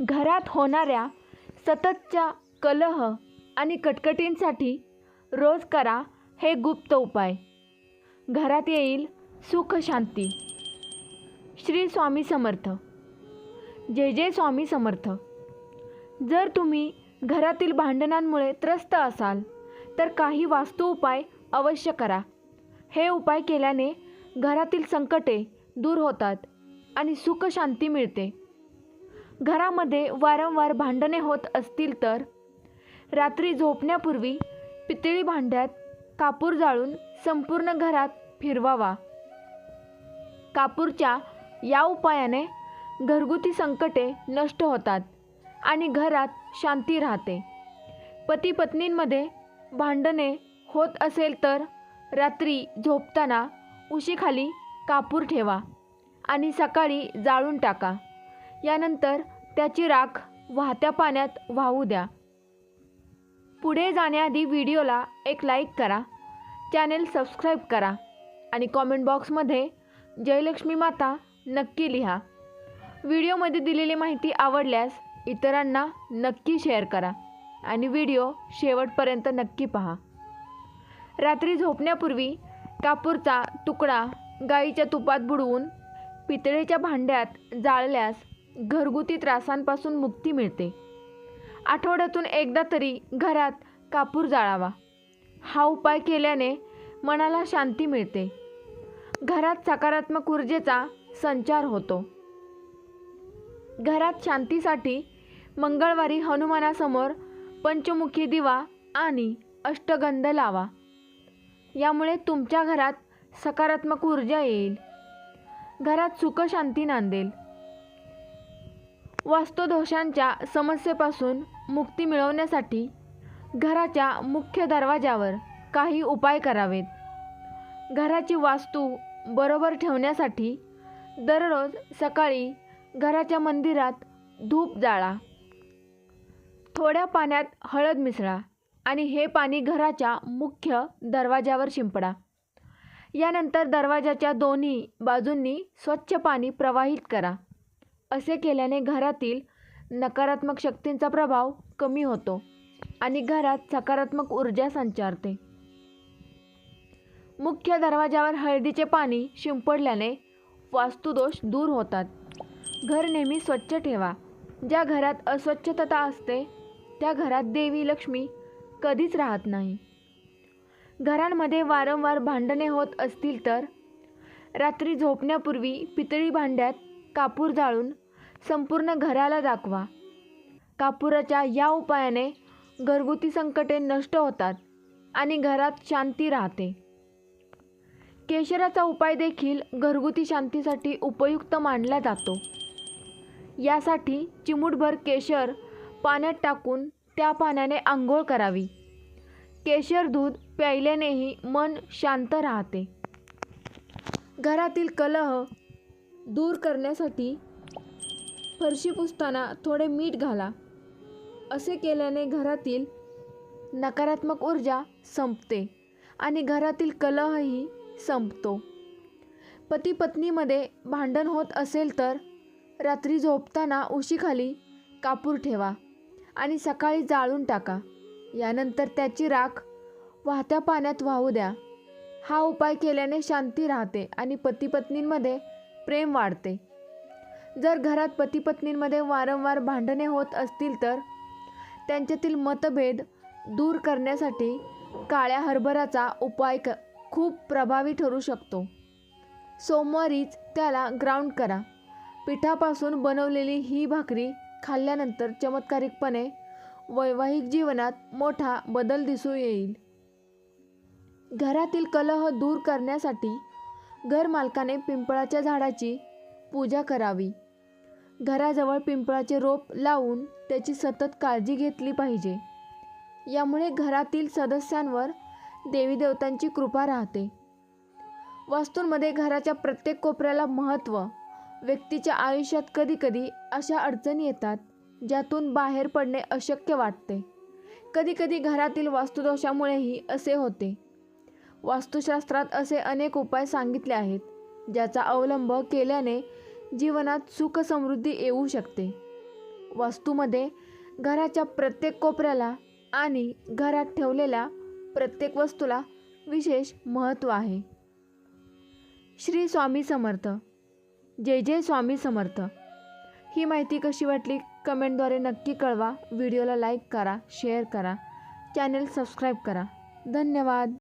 घरात होणाऱ्या सततच्या कलह आणि कटकटींसाठी रोज करा हे गुप्त उपाय. घरात येईल सुख शांती. श्री स्वामी समर्थ. जय जय स्वामी समर्थ. जर तुम्ही घरातील भांडणांमुळे त्रस्त असाल तर काही वास्तू उपाय अवश्य करा. हे उपाय केल्याने घरातील संकटे दूर होतात आणि सुख शांती मिळते. घरामध्ये वारंवार भांडणे होत असतील तर? रात्री झोपण्यापूर्वी पितळी भांड्यात कापूर जाळून संपूर्ण घरात फिरवावा. कापूरच्या या उपायाने घरगुती संकटे नष्ट होतात आणि घरात शांती राहते. पती पत्नींमध्ये भांडणे होत असेल तर रात्री झोपताना उशीखाली कापूर ठेवा आणि सकाळी जाळून टाका. यानंतर त्याची राख वाहत्या पाण्यात वाहू द्या. पुढे जाण्याआधी व्हिडिओला एक लाईक करा. चॅनेल सबस्क्राईब करा आणि कॉमेंट बॉक्समध्ये जयलक्ष्मी माता नक्की लिहा. व्हिडिओमध्ये दिलेली माहिती आवडल्यास इतरांना नक्की शेअर करा आणि व्हिडिओ शेवटपर्यंत नक्की पहा. रात्री झोपण्यापूर्वी कापूरचा तुकडा गाईच्या तुपात बुडवून पितळेच्या भांड्यात जाळल्यास घरगुती त्रासांपासून मुक्ती मिळते. आठवड्यातून एकदा तरी घरात कापूर जाळावा. हा उपाय केल्याने मनाला शांती मिळते. घरात सकारात्मक ऊर्जेचा संचार होतो. घरात शांतीसाठी मंगळवारी हनुमानासमोर पंचमुखी दिवा आणि अष्टगंध लावा. यामुळे तुमच्या घरात सकारात्मक ऊर्जा येईल. घरात सुखशांती नांदेल. वास्तुदोषांच्या समस्येपासून मुक्ती मिळवण्यासाठी घराच्या मुख्य दरवाजावर काही उपाय करावेत. घराची वास्तू बरोबर ठेवण्यासाठी दररोज सकाळी घराच्या मंदिरात धूप जाळा. थोड्या पाण्यात हळद मिसळा आणि हे पाणी घराच्या मुख्य दरवाजावर शिंपडा. यानंतर दरवाजाच्या दोन्ही बाजूंनी स्वच्छ पाणी प्रवाहित करा. असे केल्याने घरातील नकारात्मक शक्तींचा प्रभाव कमी होतो आणि घरात सकारात्मक ऊर्जा संचारते. मुख्य दरवाजावर हळदीचे पाणी शिंपडल्याने वास्तुदोष दूर होतात. घर नेहमी स्वच्छ ठेवा. ज्या घरात अस्वच्छता असते त्या घरात देवी लक्ष्मी कधीच राहत नाही. घरांमध्ये वारंवार भांडणे होत असतील तर रात्री झोपण्यापूर्वी पितळी भांड्यात कापूर जाळून संपूर्ण घराला दाखवा. कापुराच्या या उपायाने घरगुती संकटे नष्ट होतात आणि घरात शांती राहते. केशराचा उपाय देखील घरगुती शांतीसाठी उपयुक्त मानला जातो. यासाठी चिमूटभर केशर पाण्यात टाकून त्या पाण्याने आंघोळ करावी. केशर दूध प्यायल्यानेही मन शांत राहते. घरातील कलह दूर करण्यासाठी फरशी पुसताना थोडे मीठ घाला. असे केल्याने घरातील नकारात्मक ऊर्जा संपते आणि घरातील कलहही संपतो. पती पत्नीमध्ये भांडण होत असेल तर रात्री झोपताना उशीखाली कापूर ठेवा आणि सकाळी जाळून टाका. यानंतर त्याची राख वाहत्या पाण्यात वाहू द्या. हा उपाय केल्याने शांती राहते आणि पती पत्नींमध्ये प्रेम वाढते. जर घरात पती पत्नींमध्ये वारंवार भांडणे होत असतील तर त्यांच्यातील मतभेद दूर करण्यासाठी काळ्या हरभऱ्याचा उपाय क खूप प्रभावी ठरू शकतो. सोमवारीच त्याला ग्राउंड करा. पिठापासून बनवलेली ही भाकरी खाल्ल्यानंतर चमत्कारिकपणे वैवाहिक जीवनात मोठा बदल दिसू येईल. घरातील कलह दूर करण्यासाठी घरमालकाने पिंपळाच्या झाडाची पूजा करावी. घराजवळ पिंपळाचे रोप लावून त्याची सतत काळजी घेतली पाहिजे. यामुळे घरातील सदस्यांवर देवी देवतांची कृपा राहते. वास्तूंमध्ये घराच्या प्रत्येक कोपऱ्याला महत्त्व व्यक्तीच्या आयुष्यात कधीकधी अशा अडचणी येतात ज्यातून बाहेर पडणे अशक्य वाटते. कधीकधी घरातील वास्तुदोषामुळेही असे होते. वास्तुशास्त्रात असे अनेक उपाय सांगितले आहेत ज्याचा अवलंब केल्याने जीवनात सुख समृद्धी येऊ शकते. वास्तूमध्ये घराच्या प्रत्येक कोपऱ्याला आणि घरात ठेवलेल्या प्रत्येक वस्तूला विशेष महत्त्व आहे. श्री स्वामी समर्थ. जय जय स्वामी समर्थ. ही माहिती कशी वाटली कमेंटद्वारे नक्की कळवा. व्हिडिओला लाईक करा शेअर करा. चॅनेल सबस्क्राईब करा. धन्यवाद.